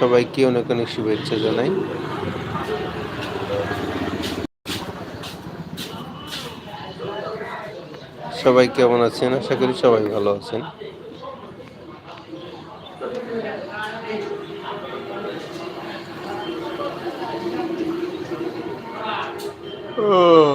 সবাইকে অনেক অনেক শুভেচ্ছা জানাই। সবাই কেমন আছেন? আশা করি সবাই ভালো আছেন। ও।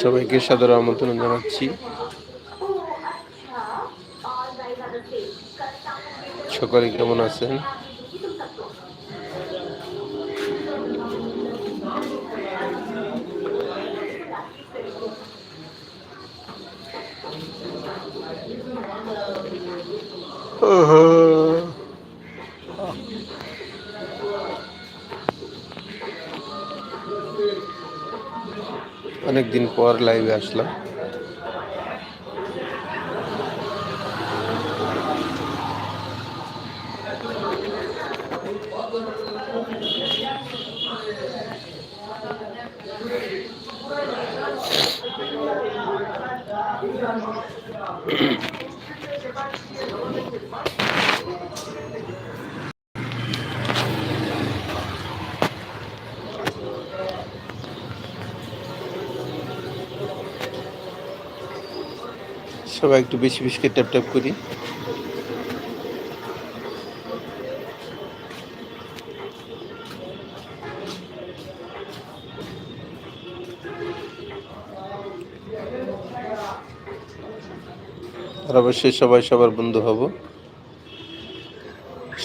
সবাইকে সাদর আমন্ত্রণ জানাচ্ছি। সকলে কেমন আছেন? অনেকদিন পর লাইভে আসলাম সবাই একটু বেশি বেশি ট্যাপ ট্যাপ করি। আর অবশ্যই সবাই সবার বন্ধু হব।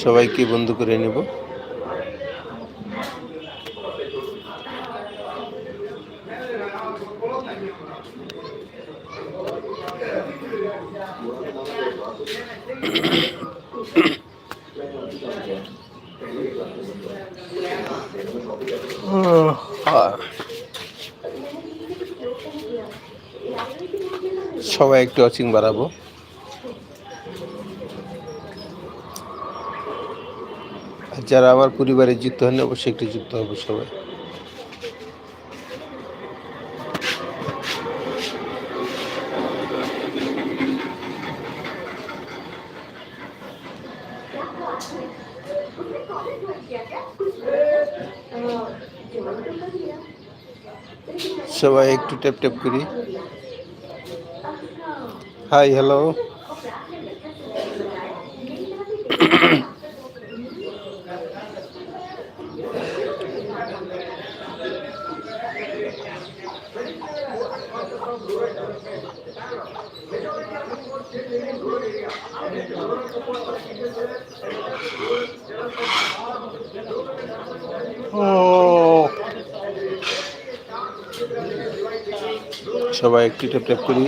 সবাইকে বন্ধু করে নেব। সবাই একটু অচিং বাড়াবো। যারা আমার পরিবারে যুক্ত হন অবশ্যই একটু যুক্ত হবে সবাই। সবাই একটু ট্যাপ ট্যাপ করি। হাই হ্যালো সবাই একটু ট্যাপ ট্যাপ করি।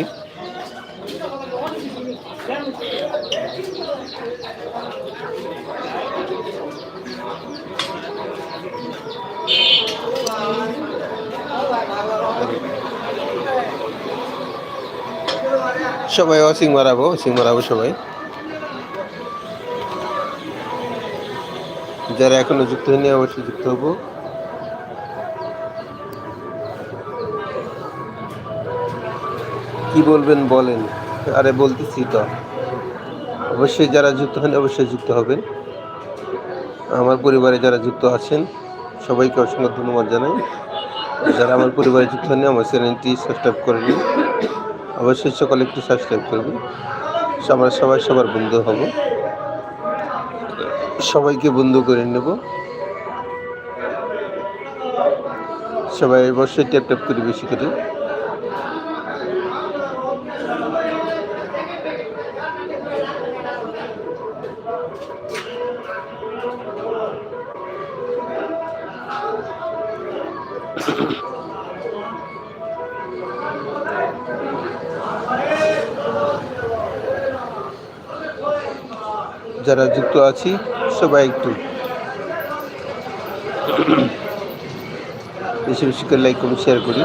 সবাই অসিং মারাবো অসিং মারাবো সবাই। যারা এখনও যুক্ত হয়নি, অবশ্যই যুক্ত হব। কি বলবেন, বলেন। আরে, বলতেছি তো। অবশ্যই যারা যুক্ত হন অবশ্যই যুক্ত হবেন। আমার পরিবারে যারা যুক্ত আছেন, সবাইকে অসংখ্য ধন্যবাদ জানাই। যারা আমার পরিবারে যুক্ত হন আমার চ্যানেলটি সাবস্ক্রাইব করে নিন। অবশ্যই সকলে একটু সাবস্ক্রাইব করবেন। আমরা সবাই সবার বন্ধু হব। সবাইকে বন্ধু করে নেব। সবাই অবশ্যই ট্যাপ ট্যাপ করে বেশি করে। যারা যুক্ত আছি সবাই একটু বেশি বেশি করে লাইক করুন শেয়ার করি।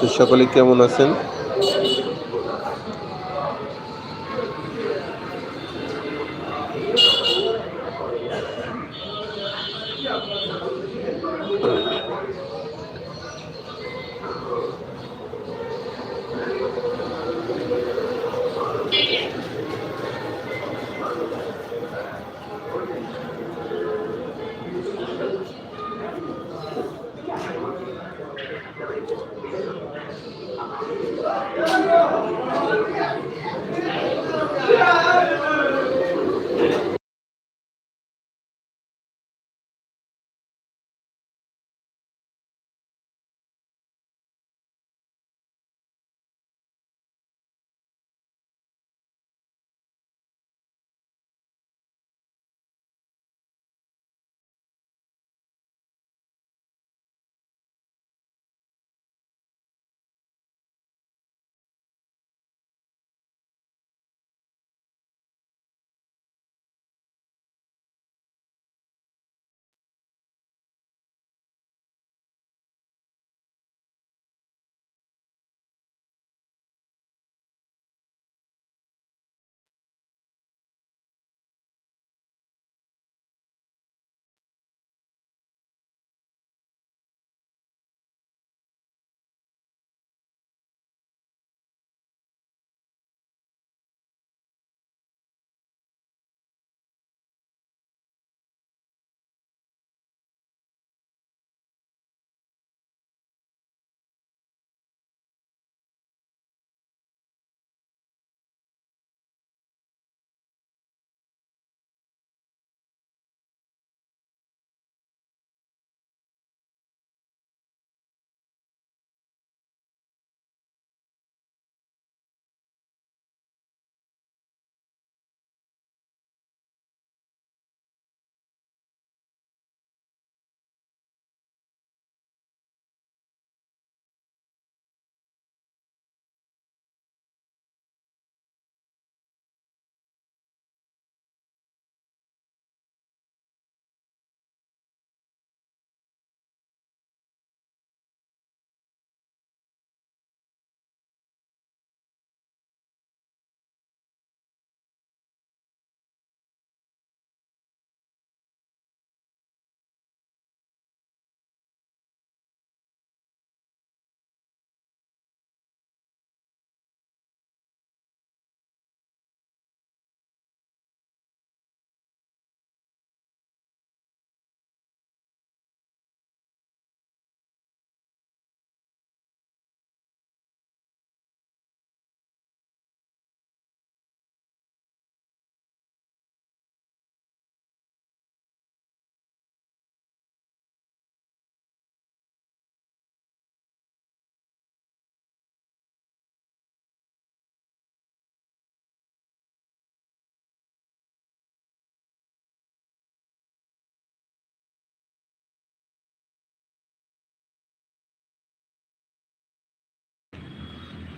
তো সকলে কেমন আছেন?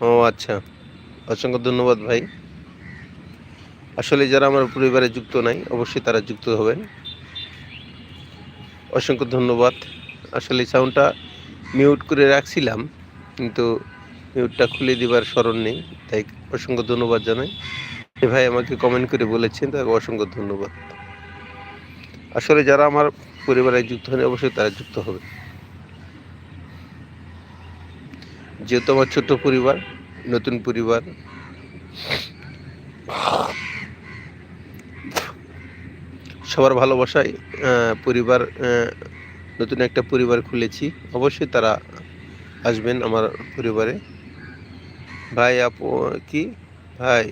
ও আচ্ছা। অসংখ্য ধন্যবাদ ভাই। আসলে যারা আমার পরিবারে যুক্ত নাই, অবশ্যই তারা যুক্ত হবেন। অসংখ্য ধন্যবাদ। আসলে সাউন্ডটা মিউট করে রাখছিলাম, কিন্তু মিউটটা খুলে দিবার স্মরণ নেই, তাই অসংখ্য ধন্যবাদ জানাই। ভাই আমাকে কমেন্ট করে বলেছেন তাকে অসংখ্য ধন্যবাদ। আসলে যারা আমার পরিবারে যুক্ত হন অবশ্যই তারা যুক্ত হবে যেহেতু আমার ছোট্ট পরিবার, নতুন পরিবার। সবার ভালোবাসায় পরিবার নতুন একটা পরিবার খুলেছি। অবশ্যই তারা আসবেন আমার পরিবারে। ভাই, আপু, কি? ভাই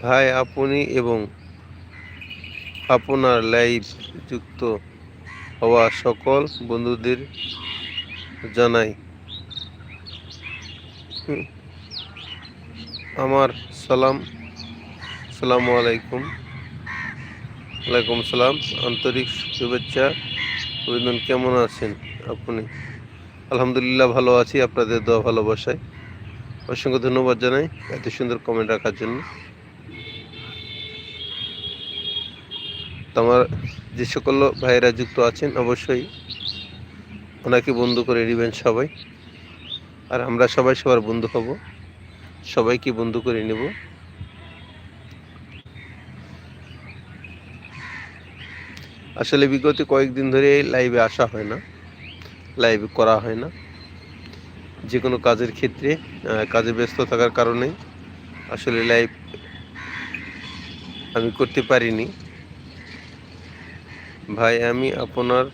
ভাই, আপনি এবং আপনার লাইভ যুক্ত হওয়া সকল বন্ধুদের জানাই। আমার সালাম, সালামু আলাইকুম। ওয়ালাইকুম সালাম, আন্তরিক শুভেচ্ছা। অভিনন্দন কেমন আছেন আপনি? আলহামদুলিল্লাহ ভালো আছি, আপনাদের দোয়া ভালোবাসায়। অসংখ্য ধন্যবাদ জানাই এত সুন্দর কমেন্ট রাখার জন্য। আমার যে সকল ভাইয়েরা যুক্ত আছেন, অবশ্যই ওনাকে বন্ধু করে নেবেন সবাই। আর আমরা সবাই সবার বন্ধু হব। সবাইকে বন্ধু করে নেব। আসলে বিগত কয়েকদিন ধরে লাইভে আসা হয় না লাইভ করা হয় না। যে কোনো কাজের ক্ষেত্রে কাজে ব্যস্ত থাকার কারণে আসলে লাইভ আমি করতে পারিনি। ভাই, আমি আপনার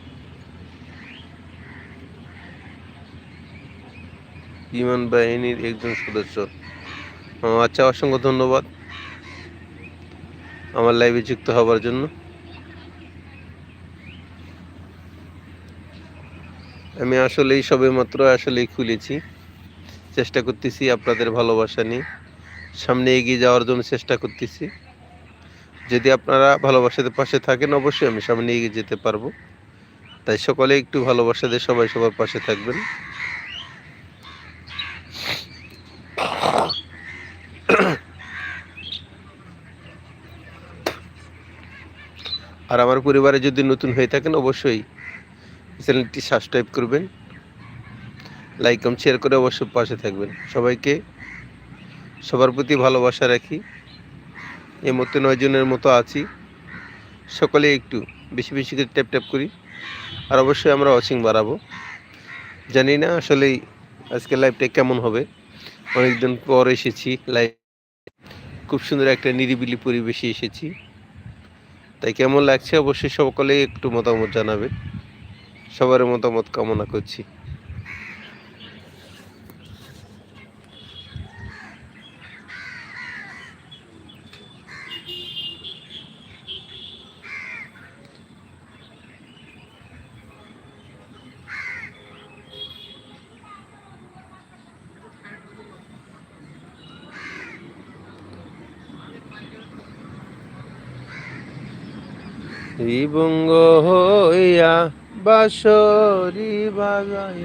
বিমান বাহিনীর একজন সদস্য। আচ্ছা অসংখ্য ধন্যবাদ আমার লাইভে যুক্ত হবার জন্য। আমি আসলেই সবে মাত্র আসলেই খুলেছি। চেষ্টা করতেছি আপনাদের ভালোবাসা নিয়ে। সামনে এগিয়ে যাওয়ার জন্য চেষ্টা করতেছি। যদি আপনারা ভালোবাসাতে পাশে থাকেন, অবশ্যই আমি সামনে এগিয়ে যেতে পারব। তাই সকলে একটু ভালোবাসা দিয়ে সবাই সবার পাশে থাকবেন। আর আমার পরিবারে যদি নতুন হয়ে থাকেন, অবশ্যই চ্যানেলটি সাবস্ক্রাইব করবেন লাইক কম শেয়ার করে অবশ্যই পাশে থাকবেন। সবাইকে সবার প্রতি ভালোবাসা রাখি। এই মতো নয় জনের মতো আছি। সকলে একটু বেশি বেশি করে ট্যাপ ট্যাপ করি। আর অবশ্যই আমরা ওয়াচিং বাড়াবো। জানি না আসলেই আজকে লাইভটা কেমন হবে। অনেকদিন পর এসেছি লাইভ খুব সুন্দর একটা নিরিবিলি পরিবেশে এসেছি। তাই কেমন লাগছে? অবশ্যই সকলেই একটু মতামত জানাবে। সবার মতামত কামনা করছি। ত্রিবঙ্গ হইয়া বাসরি বাজাই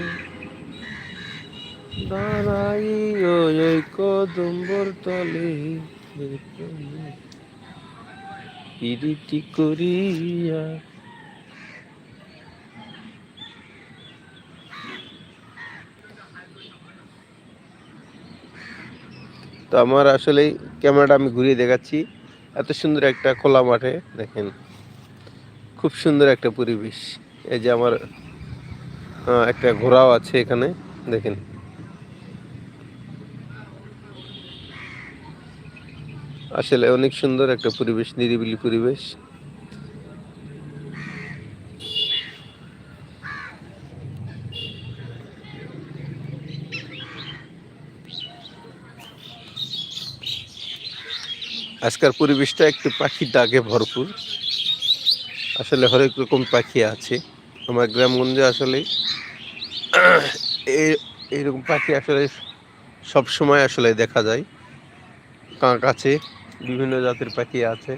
দাঁড়াই ওই কদম্বর তলে করিয়া। তো আমার আসলে ক্যামেরাটা আমি ঘুরিয়ে দেখাচ্ছি। এত সুন্দর একটা খোলা মাঠে, দেখেন। খুব সুন্দর একটা পরিবেশ। এই যে আমার একটা ঘোড়াও আছে এখানে, দেখেন। আসলে অনেক সুন্দর একটা পরিবেশ, নিরিবিলি পরিবেশ। আজকের পরিবেশটা একটু পাখির ডাকে ভরপুর। আসলে হরেক রকম পাখি আছে। আমার গ্রামগঞ্জে আসলে এই, এইরকম পাখি আসলে সব সময় আসলে দেখা যায়। কাক আছে, বিভিন্ন জাতের পাখি আছে।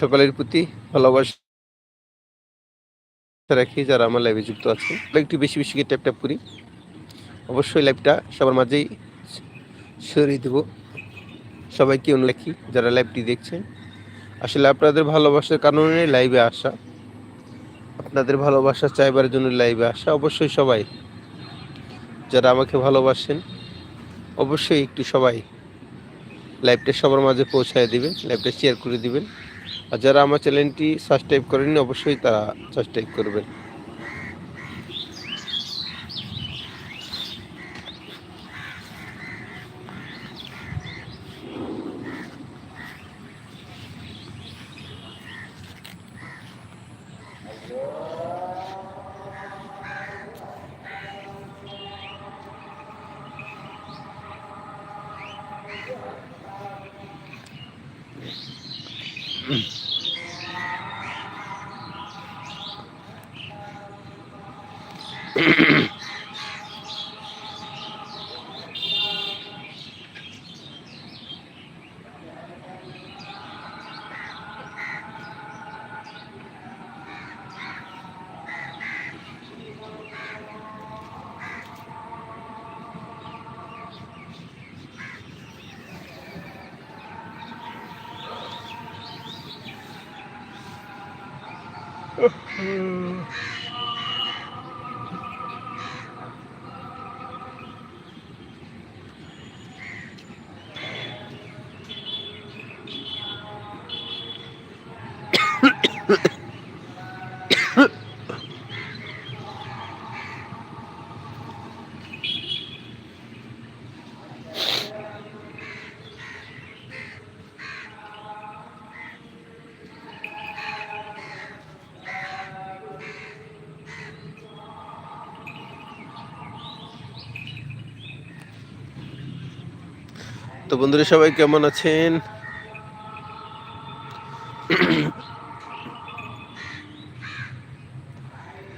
সকলের প্রতি ভালোবাসা রাখি যারা আমার লাইভে যুক্ত আছে একটু বেশি বেশি করে ট্যাপ ট্যাপ করি। অবশ্যই লাইভটা সবার মাঝেই সরিয়ে দেব। সবাইকে অনুরোধ রাখি যারা লাইভটি দেখছেন। আসলে আপনাদের ভালোবাসার কারণে লাইভে আসা, আপনাদের ভালোবাসা চাইবার জন্য লাইভে আসা অবশ্যই সবাই। যারা আমাকে ভালোবাসেন, অবশ্যই একটু সবাই লাইভটা সবার মাঝে পৌঁছায় দিবেন লাইভটা শেয়ার করে দিবেন। আর যারা আমার চ্যানেলটি সাবস্ক্রাইব করেনি অবশ্যই তারা সাবস্ক্রাইব করবেন। Uh, বন্ধুরা, সবাই কেমন আছেন?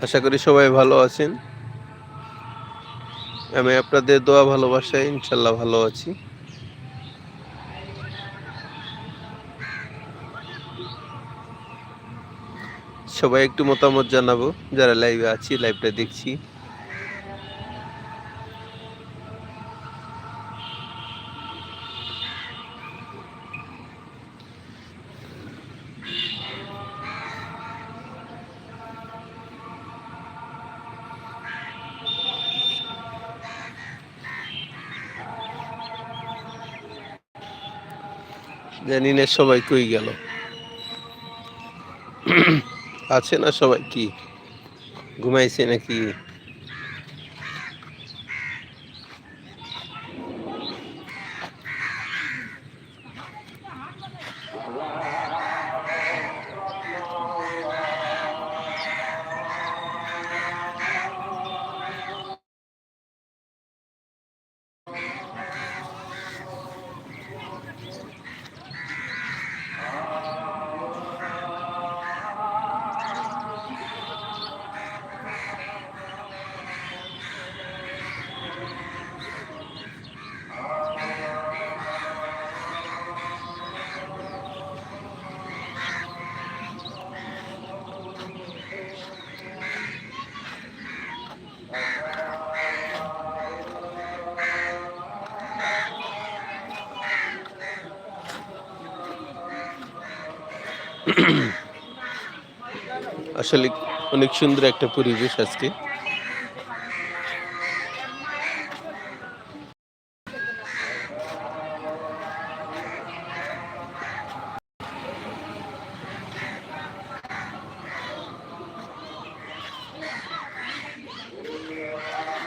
আশা করি সবাই ভালো আছেন। আমি আপনাদের দোয়া, ভালোবাসায় ইনশাল্লাহ ভালো আছি। সবাই একটু মতামত জানাব। যারা লাইভে আছি লাইভটা দেখছি। জানি না সবাই কই গেল? আছে না সবাই কি? ঘুমাইছে নাকি? আসলে অনেক সুন্দর একটা পরিবেশ আজকে।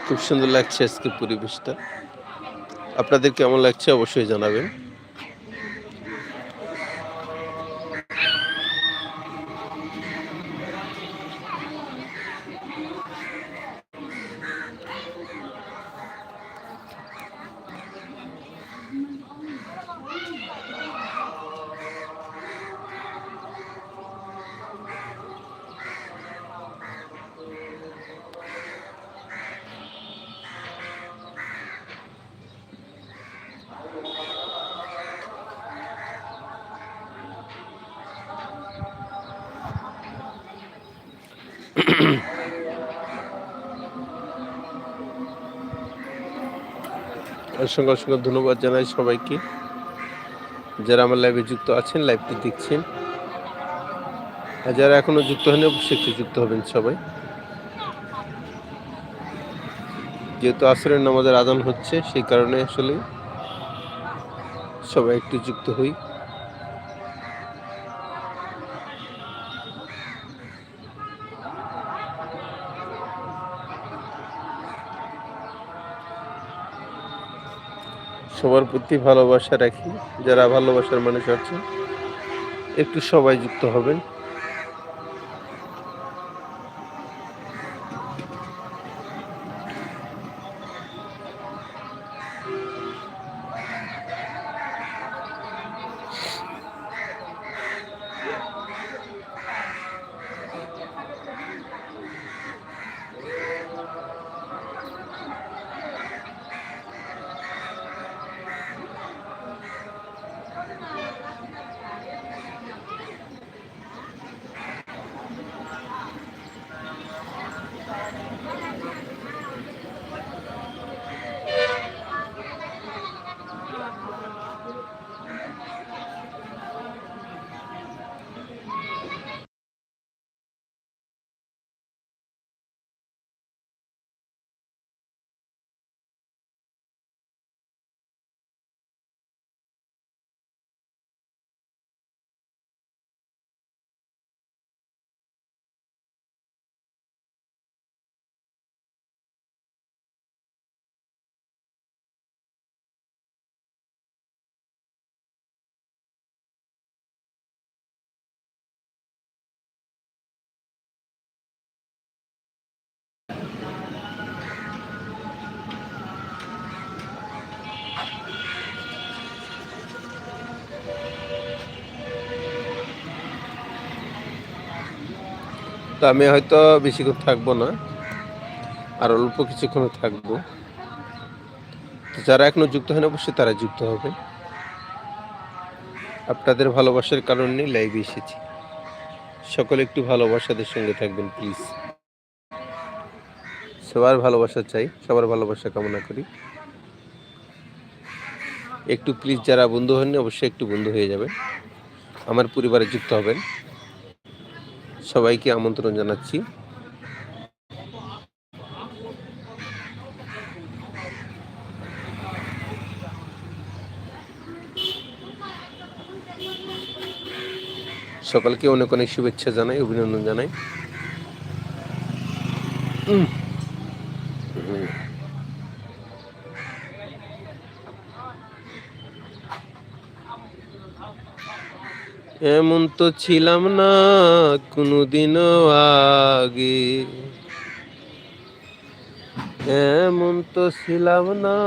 খুব সুন্দর লাগছে আজকে পরিবেশটা। আপনাদের কেমন লাগছে অবশ্যই জানাবেন। অসংখ্য অসংখ্য ধন্যবাদ জানাই সবাইকে। যারা আমার লাইভে যুক্ত আছেন লাইভটি দেখছেন। আর যারা এখনও যুক্ত হয়নি অবশ্যই একটু যুক্ত হবেন সবাই। যেহেতু আসরের নামাজের আদান হচ্ছে, সেই কারণে আসলে সবাই একটু যুক্ত হই। সবার প্রতি ভালোবাসা রাখি যারা ভালোবাসার মানুষ আছে একটু সবাই যুক্ত হবেন। তো আমি হয়তো বেশিক্ষণ থাকব না। আর অল্প কিছুক্ষণ থাকব। যারা এখনও যুক্ত হয় না অবশ্যই তারা যুক্ত হবে। আপনাদের ভালোবাসার কারণে লাইভে এসেছি। সকলে একটু ভালোবাসাদের সঙ্গে থাকবেন প্লিজ সবার ভালোবাসা চাই, সবার ভালোবাসা কামনা করি। একটু প্লিজ যারা বন্ধু হননি, অবশ্যই একটু বন্ধু হয়ে যাবে আমার পরিবারে যুক্ত হবেন। সবাইকে আমন্ত্রণ জানাচ্ছি। সকালকে অনেক অনেক শুভেচ্ছা জানাই অভিনন্দন জানাই। এমন তো ছিলাম না কোনোদিনও আগে। এমন তো ছিলাম না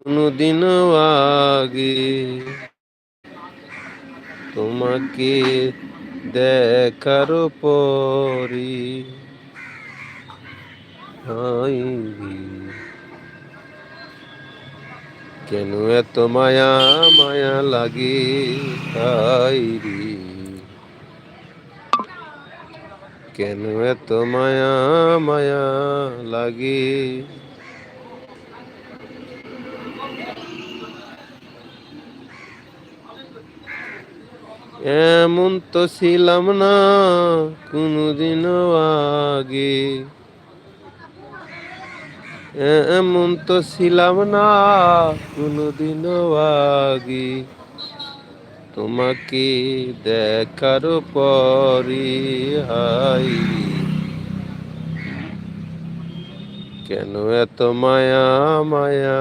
কোনোদিনও আগে। তোমাকে দেখার পরি কেন এত মায়া মায়া লাগে রে। কেন এত মায়া মায়া লাগে। এমন তো ছিলাম না কোনোদিনও আগে। এমন তো ছিলাম না, কোনোদিনও আগে। তোমাকে দেখার পরে হাই। কেন এত মায়া মায়া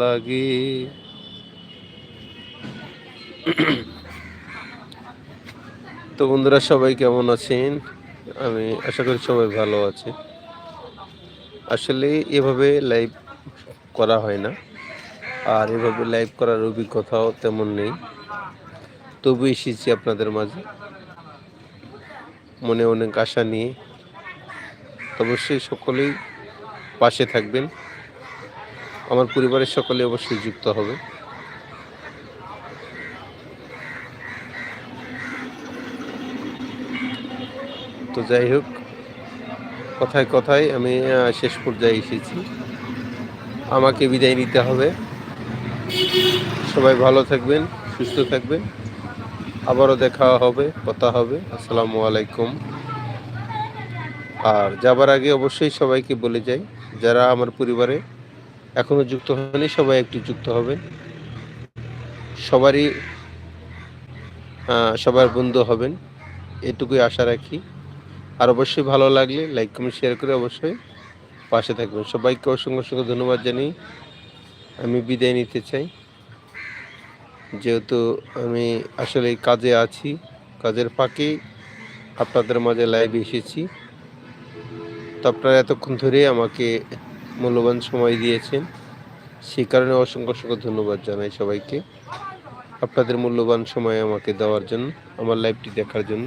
লাগে? তো বন্ধুরা, সবাই কেমন আছেন? আমি আশা করি সবাই ভালো আছে আসলে এভাবে লাইভ করা হয় না। আর এভাবে লাইভ করার অভিজ্ঞতাও তেমন নেই। তবু এসেছি আপনাদের মাঝে। মনে অনেক আশা নিয়ে। অবশ্যই সকলেই পাশে থাকবেন। আমার পরিবারের সকলে অবশ্যই যুক্ত হবে। তো যাই হোক কথায় কথায় আমি শেষ পর্যায়ে এসেছি। আমাকে বিদায় নিতে হবে। সবাই ভালো থাকবেন, সুস্থ থাকবেন। আবারও দেখা হবে, কথা হবে। আসসালামু আলাইকুম। আর যাবার আগে অবশ্যই সবাইকে বলে যাই, যারা আমার পরিবারে এখনও যুক্ত হয়নি, সবাই একটু যুক্ত হবেন। সবারই সবার বন্ধু হবেন। এটুকুই আশা রাখি। আর অবশ্যই ভালো লাগলে লাইক কমেন্ট শেয়ার করে অবশ্যই পাশে থাকবেন। সবাইকে অসংখ্য অসংখ্য ধন্যবাদ জানিয়ে আমি বিদায় নিতে চাই। যেহেতু আমি আসলে কাজে আছি, কাজের ফাঁকে আপনাদের মাঝে লাইভে এসেছি। তো আপনারা এতক্ষণ ধরে আমাকে মূল্যবান সময় দিয়েছেন সেই কারণে অসংখ্য অসংখ্য ধন্যবাদ জানাই সবাইকে। আপনাদের মূল্যবান সময় আমাকে দেওয়ার জন্য, আমার লাইভটি দেখার জন্য।